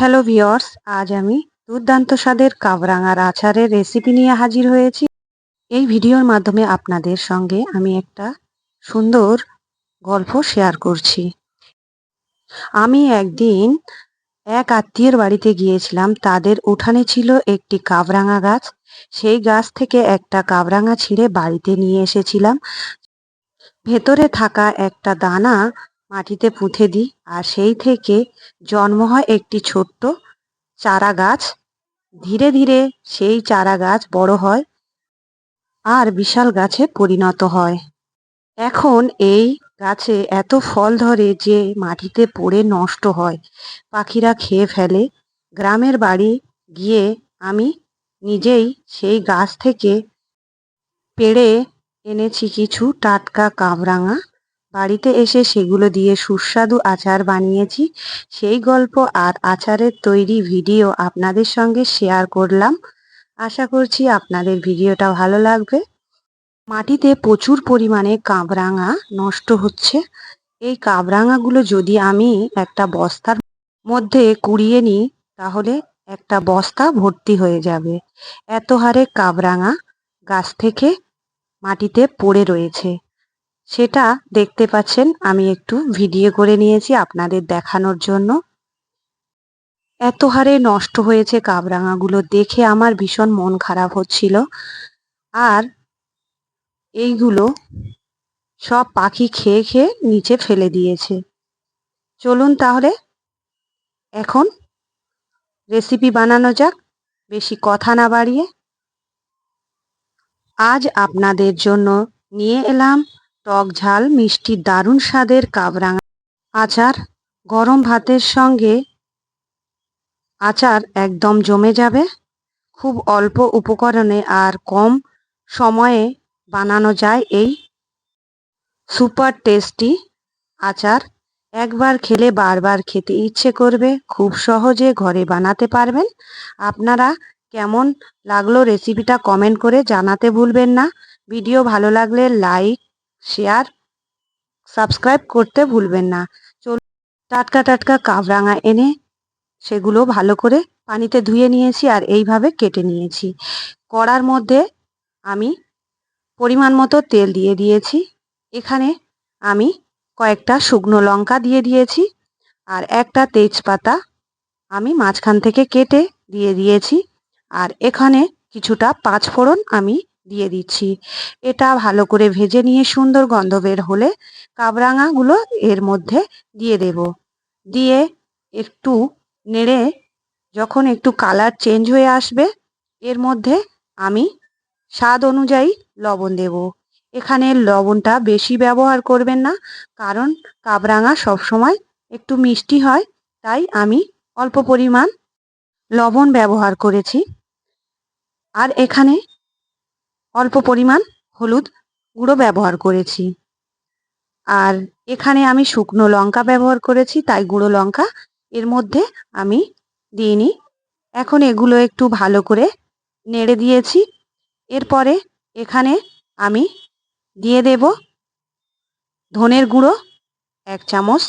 Hello viewers আজ আমি দুর্দান্ত স্বাদের কাবরাঙার আচারের রেসিপি নিয়ে হাজির হয়েছি। এই ভিডিওর মাধ্যমে আপনাদের সঙ্গে আমি একটা সুন্দর গল্প শেয়ার করছি। আমি একদিন এক আত্মীয়ের বাড়িতে গিয়েছিলাম। তাদের উঠানে ছিল একটি কাবরাঙা গাছ। সেই গাছ থেকে একটা কাবরাঙা ছিঁড়ে বাড়িতে নিয়ে এসেছিলাম। ভেতরে থাকা একটা দানা মাটিতে পুঁতে দিই। আর সেই থেকে জন্ম হয় একটি ছোট্ট চারা গাছ ধীরে ধীরে সেই চারা গাছ বড় হয় আর বিশাল গাছে পরিণত হয়। এখন এই গাছে এত ফল ধরে যে মাটিতে পড়ে নষ্ট হয়। পাখিরা খেয়ে ফেলে। গ্রামের বাড়ি গিয়ে আমি নিজেই সেই গাছ থেকে পেড়ে এনেছি কিছু টাটকা কামরাঙা। বাড়িতে এসে সেগুলো দিয়ে সুস্বাদু আচার বানিয়েছি। সেই গল্প আর আচারের তৈরি ভিডিও আপনাদের সঙ্গে শেয়ার করলাম। আশা করছি আপনাদের ভিডিওটা ভালো লাগবে। মাটিতে প্রচুর পরিমাণে কাবরাঙা নষ্ট হচ্ছে। এই কাবরাঙাগুলো যদি আমি একটা বস্তার মধ্যে কুড়িয়ে নিই, তাহলে একটা বস্তা ভর্তি হয়ে যাবে। এত হারে কাবরাঙা গাছ থেকে মাটিতে পড়ে রয়েছে। সেটা দেখতে পাচ্ছেন, আমি একটু ভিডিও করে নিয়েছি আপনাদের দেখানোর জন্য। এত হারে নষ্ট হয়েছে কাবরাঙাগুলো দেখে আমার ভীষণ মন খারাপ হচ্ছিল। আর এইগুলো সব পাখি খেয়ে খেয়ে নিচে ফেলে দিয়েছে। চলুন তাহলে এখন রেসিপি বানানো যাক, বেশি কথা না বাড়িয়ে। আজ আপনাদের জন্য নিয়ে এলাম টক ঝাল, মিষ্টি, দারুণ স্বাদের কাবরাঙা আচার, গরম ভাতের সঙ্গে আচার একদম জমে যাবে। খুব অল্প উপকরণে আর কম সময়ে বানানো যায় এই সুপার টেস্টি আচার। একবার খেলে বারবার খেতে ইচ্ছে করবে, খুব সহজে ঘরে বানাতে পারবেন। আপনারা কেমন লাগল রেসিপিটা কমেন্ট করে জানাতে ভুলবেন না। ভিডিও ভালো লাগলে লাইক শেয়ার সাবস্ক্রাইব করতে ভুলবেন না। চল টাটকা টাটকা কাবরাঙা এনে সেগুলো ভালো করে পানিতে ধুয়ে নিয়েছি আর এইভাবে কেটে নিয়েছি। কড়ার মধ্যে আমি পরিমাণ মতো তেল দিয়ে দিয়েছি। এখানে আমি কয়েকটা শুকনো লঙ্কা দিয়ে দিয়েছি আর একটা তেজপাতা আমি মাঝখান থেকে কেটে দিয়ে দিয়েছি। আর এখানে কিছুটা পাঁচফোড়ন আমি দিয়ে দিচ্ছি। এটা ভালো করে ভেজে নিয়ে সুন্দর গন্ধ বের হলে কাবরাঙাগুলো এর মধ্যে দিয়ে দেব। দিয়ে একটু নেড়ে যখন একটু কালার চেঞ্জ হয়ে আসবে, এর মধ্যে আমি স্বাদ অনুযায়ী লবণ দেব। এখানে লবণটা বেশি ব্যবহার করবেন না, কারণ কাবরাঙা সবসময় একটু মিষ্টি হয়, তাই আমি অল্প পরিমাণ লবণ ব্যবহার করেছি। আর এখানে অল্প পরিমাণ হলুদ গুঁড়ো ব্যবহার করেছি। আর এখানে আমি শুকনো লঙ্কা ব্যবহার করেছি, তাই গুঁড়ো লঙ্কা এর মধ্যে আমি দিইনি এখন এগুলো একটু ভালো করে নেড়ে দিয়েছি। এরপরে এখানে আমি দিয়ে দেব ধনের গুঁড়ো, এক চামচ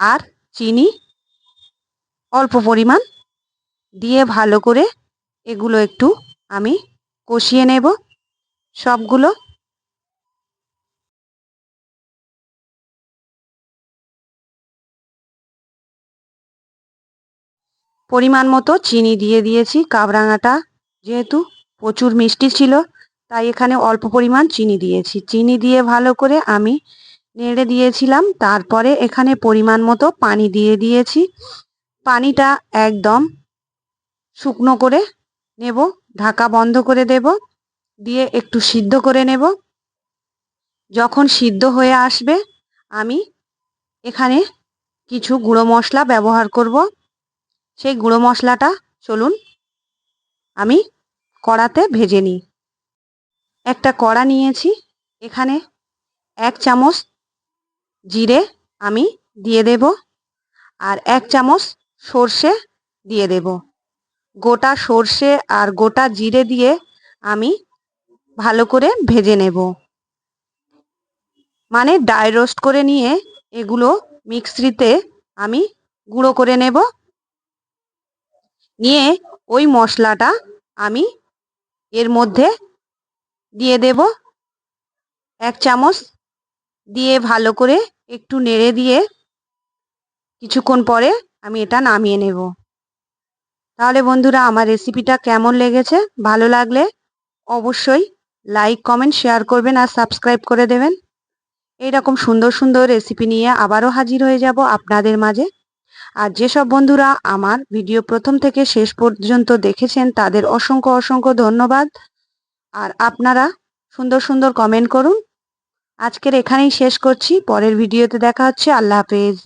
আর চিনি অল্প পরিমাণ। দিয়ে ভালো করে এগুলো একটু আমি কষিয়ে নেব সবগুলো। পরিমাণ মতো চিনি দিয়ে দিয়েছি কাবরাঙাটা, যেহেতু প্রচুর মিষ্টি ছিল, তাই এখানে অল্প পরিমাণ চিনি দিয়েছি। চিনি দিয়ে ভালো করে আমি নেড়ে দিয়েছিলাম, তারপরে এখানে পরিমাণ মতো পানি দিয়ে দিয়েছি। পানিটা একদম শুকনো করে নেব, ঢাকা বন্ধ করে দেব, দিয়ে একটু সিদ্ধ করে নেব। যখন সিদ্ধ হয়ে আসবে, আমি এখানে কিছু গুঁড়ো মশলা ব্যবহার করব। সেই গুঁড়ো মশলাটা চলুন, আমি কড়াতে ভেজে নিই। একটা কড়া নিয়েছি, এখানে এক চামচ জিরে আমি দিয়ে দেব, আর এক চামচ সর্ষে দিয়ে দেব। গোটা সর্ষে আর গোটা জিরে দিয়ে আমি ভালো করে ভেজে নেব। মানে ডাই রোস্ট করে নিয়ে এগুলো মিক্সিতে আমি গুঁড়ো করে নেব। নিয়ে ওই মশলাটা আমি এর মধ্যে দিয়ে দেব। এক চামচ দিয়ে ভালো করে একটু নেড়ে দিয়ে কিছুক্ষণ পরে আমি এটা নামিয়ে নেব। তাহলে বন্ধুরা আমার রেসিপিটা কেমন লেগেছে? ভালো লাগলে অবশ্যই লাইক কমেন্ট শেয়ার করবেন আর সাবস্ক্রাইব করে দেবেন। এইরকম সুন্দর সুন্দর রেসিপি নিয়ে আবারও হাজির হয়ে যাব আপনাদের মাঝে। আর যেসব বন্ধুরা আমার ভিডিও প্রথম থেকে শেষ পর্যন্ত দেখেছেন, তাদের অসংখ্য অসংখ্য ধন্যবাদ। আর আপনারা সুন্দর সুন্দর কমেন্ট করুন। আজকের এখানেই শেষ করছি। পরের ভিডিওতে দেখা হচ্ছে। আল্লাহ হাফেজ।